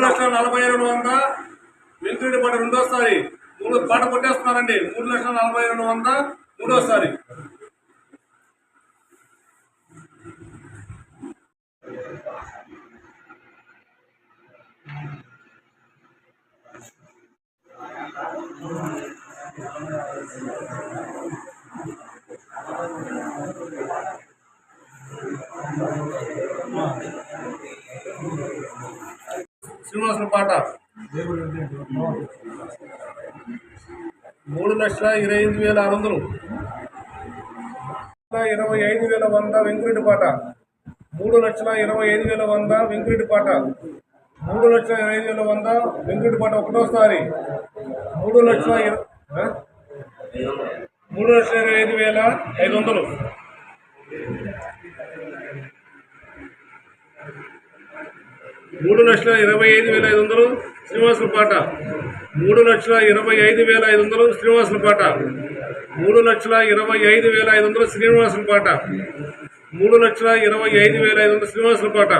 లక్షల నలభై రెండు వంద వెంకరెడ్డి పాట రెండోసారి. మూడు పాట కొట్టేస్తున్నారండి. మూడు లక్షల నలభై రెండు వంద మూడోసారి. శ్రీనివాసుల పాట. మూడు లక్షల ఇరవై ఎనిమిది వేల ఆరు వందలు. ఇరవై ఐదు వేల వంద వెంకరెడ్డి పాట. మూడు లక్షల ఇరవై ఐదు వేల వంద వెంకరెడ్డి పాట. మూడు లక్షల ఇరవై ఐదు వేల వంద వెంకరెడ్డి పాట ఒకటోసారి. మూడు లక్షల ఇర- మూడు లక్షల ఇరవై ఐదు వేల ఐదు వందలు. మూడు లక్షల ఇరవై ఐదు వేల ఐదు వందలు శ్రీనివాసుల పాట. మూడు లక్షల ఇరవై ఐదు వేల ఐదు వందలు శ్రీనివాసుల పాట. మూడు లక్షల ఇరవై ఐదు వేల ఐదు వందలు శ్రీనివాసుల పాట. మూడు లక్షల ఇరవై ఐదు వేల ఐదు వందలు శ్రీనివాసుల పాట.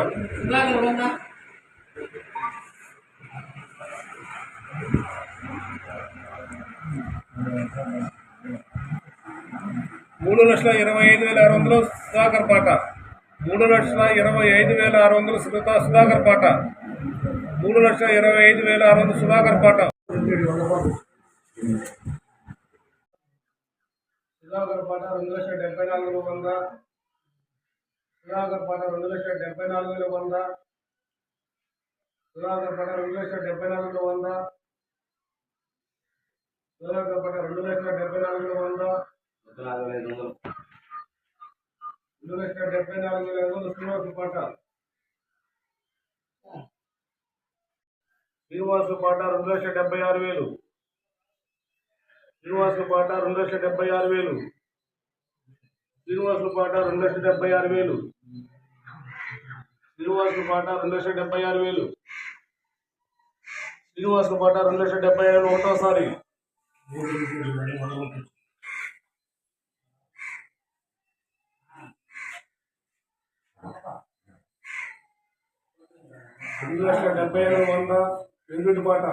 మూడు లక్షల ఇరవై ఐదు వేల ఆరు వందలు సుధాకర్ పాట. మూడు లక్షల ఇరవై ఐదు వేల ఆరు వందలు సుధా సుధాకర్ పాట. మూడు లక్షల ఇరవై ఐదు వేల ఆరు వందలు సుధాకర్ పాట. సుధాకర్ పాట రెండు లక్షల డెబ్బై నాలుగు వేల వంద. సుధాకర్ పాట రెండు లక్షల డెబ్బై నాలుగు వేల వంద. సుధాకర్ పాట రెండు లక్షల డెబ్బై నాలుగు వేల వంద. సుధాకర్ పాట రెండు లక్షల డెబ్బై నాలుగు వేల వంద. రెండు లక్షల డెబ్బై నాలుగు వేల ఐదు వందల శ్రీనివాసు పాట శ్రీనివాసు పాట రెండు లక్షల డెబ్బై ఆరు వేలు. శ్రీనివాసు పాట రెండు లక్షల డెబ్బై ఆరు వేలు. శ్రీనివాసు పాట రెండు లక్షల డెబ్బై ఆరు వేలు. శ్రీనివాసు పాట రెండు లక్షల డెబ్బై ఆరు వేలు. శ్రీనివాసు పాట రెండు లక్షల డెబ్బై ఆరు వేలు ఒకటోసారి. రెండు లక్షల డెబ్బై ఏడు వంద వెంకటి పాట.